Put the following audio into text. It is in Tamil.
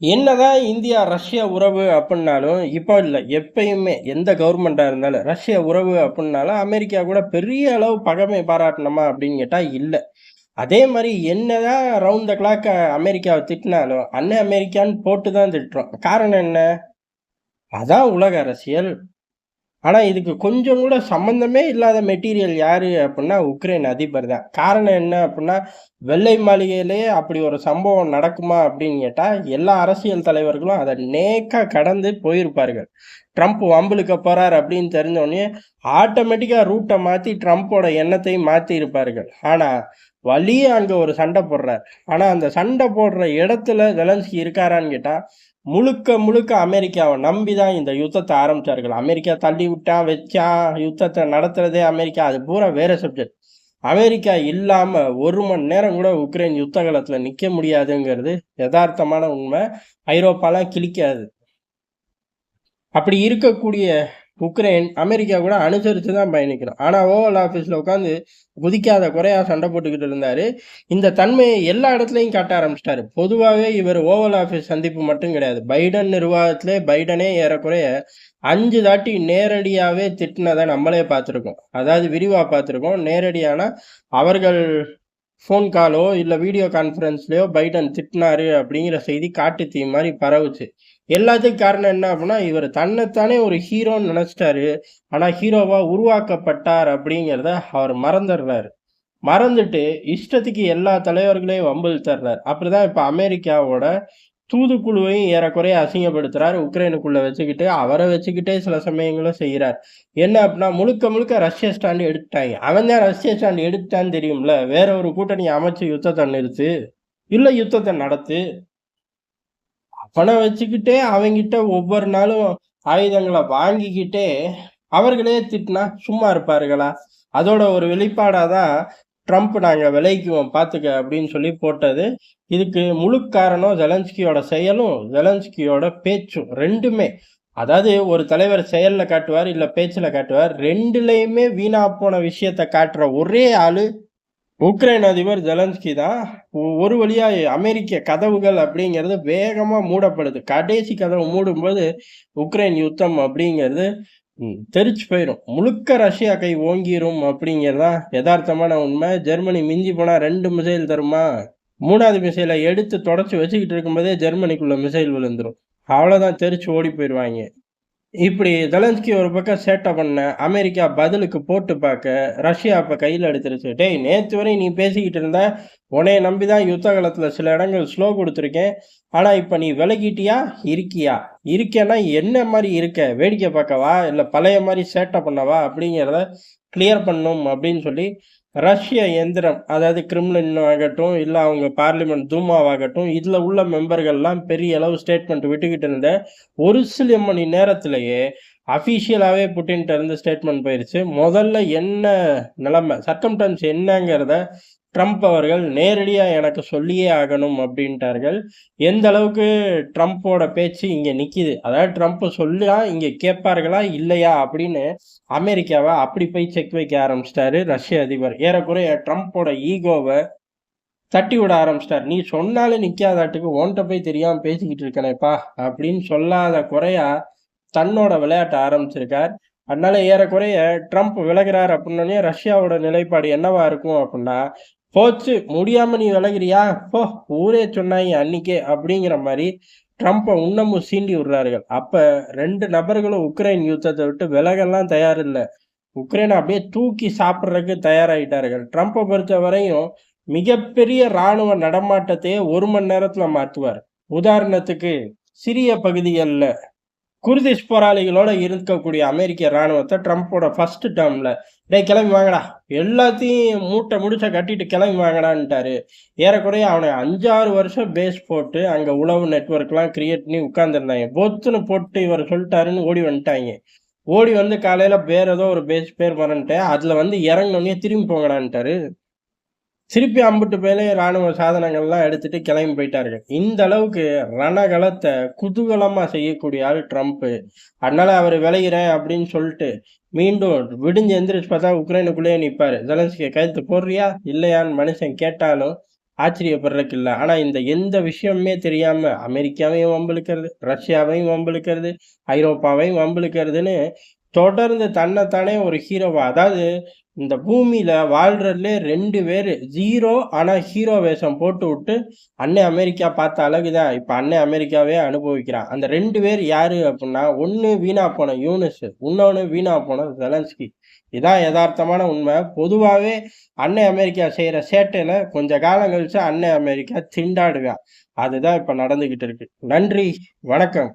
என்னதான் இந்தியா ரஷ்யா உறவு அப்படின்னாலும் இப்போ இல்லை எப்பயுமே எந்த கவர்மெண்ட்டாக இருந்தாலும் ரஷ்யா உறவு அப்படின்னாலும் அமெரிக்கா கூட பெரிய அளவு பகைமை பாராட்டணுமா அப்படின்னு கேட்டால் இல்லை. அதே மாதிரி என்னதான் ரவுண்ட் த கிளாக் அமெரிக்காவை திட்டினாலும் அண்ணன் அமெரிக்கான்னு போட்டு தான் திட்டுறோம். காரணம் என்ன? அதான் உலக அரசியல். ஆனால் இதுக்கு கொஞ்சம் கூட சம்மந்தமே இல்லாத மெட்டீரியல் யார் அப்படின்னா உக்ரைன் அதிபர் தான். காரணம் என்ன அப்படின்னா வெள்ளை மாளிகையிலேயே அப்படி ஒரு சம்பவம் நடக்குமா அப்படின்னு கேட்டால் எல்லா அரசியல் தலைவர்களும் அதை நேக்காக கடந்து போயிருப்பார்கள். ட்ரம்ப் வம்புலுக்க போகிறார் அப்படின்னு தெரிஞ்சோடனே ஆட்டோமேட்டிக்காக ரூட்டை மாற்றி ட்ரம்ப்போட எண்ணத்தையும் மாற்றி இருப்பார்கள் ஆனால் வழியே அங்கே ஒரு சண்டை போடுறார். ஆனால் அந்த சண்டை போடுற இடத்துல ஜெலன்ஸ்கி இருக்காரான்னு கேட்டால் முழுக்க முழுக்க அமெரிக்காவை நம்பி தான் இந்த யுத்தத்தை ஆரம்பிச்சார்கள். அமெரிக்கா தள்ளி விட்டான் வச்சா யுத்தத்தை நடத்துறதே அமெரிக்கா. அது பூரா வேறு சப்ஜெக்ட் அமெரிக்கா இல்லாமல் ஒரு மணி நேரம் கூட உக்ரைன் யுத்த காலத்தில் நிற்க முடியாதுங்கிறது யதார்த்தமான உண்மை. ஐரோப்பாலாம் கிழிக்காது. அப்படி இருக்கக்கூடிய உக்ரைன் அமெரிக்கா கூட அனுசரித்து தான் பயணிக்கிறோம் ஆனால் ஓவல் ஆஃபீஸில் உட்காந்து குதிக்காத குறையாக சண்டை போட்டுக்கிட்டு இருந்தார். இந்த தன்மையை எல்லா இடத்துலையும் காட்ட ஆரம்பிச்சிட்டாரு. பொதுவாகவே இவர் ஓவல் ஆஃபீஸ் சந்திப்பு மட்டும் கிடையாது. பைடன் நிர்வாகத்திலே பைடனே ஏறக்குறைய அஞ்சு தாட்டி நேரடியாகவே திட்டினதை நம்மளே பார்த்துருக்கோம். அதாவது விரிவாக பார்த்துருக்கோம். நேரடியான அவர்கள் ஃபோன் காலோ இல்லை வீடியோ கான்ஃபரன்ஸ்லையோ பைடன் திட்டினாரு அப்படிங்கிற செய்தி காட்டு தீ மாதிரி பரவுச்சு. எல்லாத்துக்கும் காரணம் என்ன அப்படின்னா இவர் தன்னைத்தானே ஒரு ஹீரோன்னு நினச்சிட்டாரு. ஆனால் ஹீரோவாக உருவாக்கப்பட்டார் அப்படிங்கிறத அவர் மறந்துடுறாரு. மறந்துட்டு இஷ்டத்துக்கு எல்லா தலைவர்களையும் வம்பில் தர்றார். அப்படிதான் இப்போ அமெரிக்காவோட தூதுக்குழுவையும் ஏறக்குறைய அசிங்கப்படுத்துறாரு உக்ரைனுக்குள்ள வச்சுக்கிட்டு அவரை வச்சுக்கிட்டே சில சமயங்களும் செய்கிறார் என்ன அப்படின்னா முழுக்க முழுக்க ரஷ்ய ஸ்டாண்டு எடுத்துட்டாங்க. அவன் தான் ரஷ்ய ஸ்டாண்டு எடுத்துட்டான்னு தெரியும்ல? வேற ஒரு கூட்டணி அமைச்சு யுத்தத்தை நிறுத்து. இல்லை யுத்தத்தை நடத்து. பணம் வச்சுக்கிட்டே அவங்கிட்ட ஒவ்வொரு நாளும் ஆயுதங்களை வாங்கிக்கிட்டே அவர்களே திட்டினா சும்மா இருப்பார்களா? அதோட ஒரு வெளிப்பாடாக தான் ட்ரம்ப் நாங்கள் விளைவிக்குவோம் பார்த்துக்க அப்படின்னு சொல்லி போட்டது. இதுக்கு முழு காரணம் ஜெலன்ஸ்கியோட செயலும் ஜெலன்ஸ்கியோட பேச்சும் ரெண்டுமே. அதாவது ஒரு தலைவர் செயலில் காட்டுவார் இல்லை பேச்சில் காட்டுவார். ரெண்டுலேயுமே வீணா போன விஷயத்த காட்டுற ஒரே ஆள் உக்ரைன் அதிபர் ஜெலன்ஸ்கி தான். ஒரு வழியாக அமெரிக்க கதவுகள் அப்படிங்கிறது வேகமாக மூடப்படுது. கடைசி கதவு மூடும்போது உக்ரைன் யுத்தம் அப்படிங்கிறது தெரிச்சு போயிடும் முழுக்க ரஷ்யா கை ஓங்கிரும் அப்படிங்கிறதா யதார்த்தமான உண்மை. ஜெர்மனி மிஞ்சி போனா ரெண்டு மிசைல் தருமா? மூணாவது மிசைலை எடுத்து தொடச்சி வச்சுக்கிட்டு இருக்கும்போதே ஜெர்மனிக்குள்ள மிசைல் விழுந்துரும். அவ்வளோதான் தெரிச்சு ஓடி போயிடுவாங்க இப்படி ஜெலன்ஸ்கி ஒரு பக்கம் சேட்டை பண்ண அமெரிக்கா பதிலுக்கு போட்டு பார்க்க ரஷ்யா அப்போ கையில் எடுத்துருச்சு. டேய் நேற்று வரை நீ பேசிக்கிட்டு இருந்த உன்னைய நம்பி தான் யுத்த காலத்தில் சில இடங்கள் ஸ்லோ கொடுத்துருக்கேன். ஆனால் இப்போ நீ விலகிட்டியா? இருக்கியா? இருக்கேன்னா என்ன மாதிரி இருக்க? வேடிக்கை பார்க்கவா? இல்லை பழைய மாதிரி சேட்டை பண்ணவா? அப்படிங்கிறத கிளியர் பண்ணும் அப்படின்னு சொல்லி ரஷ்ய எந்திரம் அதாவது கிரிம்லின் ஆகட்டும் இல்லை அவங்க பார்லிமெண்ட் தூமாவாகட்டும் இதில் உள்ள மெம்பர்கள்லாம் பெரிய அளவு ஸ்டேட்மெண்ட் விட்டுக்கிட்டு இருந்த ஒரு சில மணி நேரத்திலேயே அஃபீஷியலாகவே புட்டின்ட்டு இருந்து ஸ்டேட்மெண்ட் போயிடுச்சு முதல்ல என்ன நிலைமை சர்க்கம்டன்ஸ் என்னங்கிறத ட்ரம்ப் அவர்கள் நேரடியாக எனக்கு சொல்லியே ஆகணும் அப்படின்ட்டார்கள். எந்த அளவுக்கு ட்ரம்ப்போட பேச்சு இங்கே நிற்கிது அதாவது ட்ரம்ப் சொல்லியா இங்கே கேட்பார்களா இல்லையா அப்படின்னு அமெரிக்காவை அப்படி போய் செக் வைக்க ஆரம்பிச்சிட்டாரு ரஷ்ய அதிபர். ஏறக்குறைய ட்ரம்ப்போட ஈகோவை தட்டி விட ஆரம்பிச்சிட்டார். நீ சொன்னாலும் நிற்காதாட்டுக்கு ஓன்ட்ட போய் தெரியாமல் பேசிக்கிட்டு இருக்கனேப்பா அப்படின்னு சொல்லாத குறையா தன்னோட விளையாட்ட ஆரம்பிச்சிருக்கார். அதனால ஏறக்குறைய ட்ரம்ப் விலகிறார் அப்படின்னே ரஷ்யாவோட நிலைப்பாடு என்னவா இருக்கும் அப்படின்னா போச்சு முடியாம நீ விலகிறியா? போ ஊரே சொன்னாங்க அன்னைக்கே அப்படிங்கிற மாதிரி ட்ரம்ப்பை இன்னமும் சீண்டி விடுறார்கள். அப்ப ரெண்டு நபர்களும் உக்ரைன் யுத்தத்தை விட்டு விலகெல்லாம் தயாரில்லை. உக்ரைனை அப்படியே தூக்கி சாப்பிட்றதுக்கு தயாராகிட்டார்கள் ட்ரம்ப்பை பொறுத்த வரையும் மிகப்பெரிய இராணுவ நடமாட்டத்தையே ஒரு மணி நேரத்தில் மாற்றுவார் உதாரணத்துக்கு சிறிய பகுதிகளில் குர்திஷ் போராளிகளோட இருக்கக்கூடிய அமெரிக்க இராணுவத்தை ட்ரம்ப்போட ஃபர்ஸ்ட் டேர்மில் டே கிளம்பி வாங்கடா. எல்லாத்தையும் மூட்டை முடிச்ச கட்டிட்டு கிளம்பி வாங்கடான்ட்டாரு. ஏறக்குறைய அவனை அஞ்சாறு வருஷம் பேஸ் போட்டு அங்கே உளவு நெட்ஒர்க்லாம் கிரியேட் பண்ணி உட்காந்துருந்தாங்க பொத்துன்னு போட்டு இவர் சொல்லிட்டாருன்னு ஓடி வந்துட்டாங்க. ஓடி வந்து காலையில் வேற ஏதோ ஒரு பேஸ் பேர் மறந்துட்டேன் அதில் வந்து இறங்கினோடனே திரும்பி போங்கடான்ட்டாரு. திருப்பி அம்புட்டு மேலே இராணுவ சாதனங்கள்லாம் எடுத்துட்டு கிளம்பி போயிட்டார்கள். இந்த அளவுக்கு ரணகலத்தை குதூகலமா செய்யக்கூடிய ஆள் ட்ரம்ப். அதனால அவர் விளையிறேன் அப்படின்னு சொல்லிட்டு மீண்டும் விடிஞ்சு எந்திரிச்சு பார்த்தா உக்ரைனுக்குள்ளேயே நிற்பாரு. ஜெலன்ஸ்கியை கைத்து போடுறியா? இல்லையான்னு மனுஷன் கேட்டாலும் ஆச்சரியப்படுறதுக்கு இல்லை. ஆனா இந்த எந்த விஷயமுமே தெரியாம அமெரிக்காவையும் வம்பிழுக்கிறது ரஷ்யாவையும் வம்பிழுக்கிறது ஐரோப்பாவையும் வம்பிழுக்கிறதுன்னு தொடர்ந்து தன்னைத்தானே ஒரு ஹீரோவா அதாவது இந்த பூமியில வாழ்றதுலே ரெண்டு பேர் ஜீரோ ஆனா ஹீரோ வேஷம் போட்டு விட்டு அன்னை அமெரிக்கா பார்த்த அழகுதான். இப்ப அன்னை அமெரிக்காவே அனுபவிக்கிறான். அந்த ரெண்டு பேர் யாரு அப்படின்னா ஒன்னு வீணா போன யூனிஸ் இன்னொன்னு வீணா போன ஜெலன்ஸ்கி இதான் யதார்த்தமான உண்மை. பொதுவாகவே அன்னை அமெரிக்கா செய்கிற சேட்டையில கொஞ்ச காலம் கழிச்சு அன்னை அமெரிக்கா திண்டாடுவேன் அதுதான் இப்போ நடந்துகிட்டு இருக்கு. நன்றி வணக்கம்.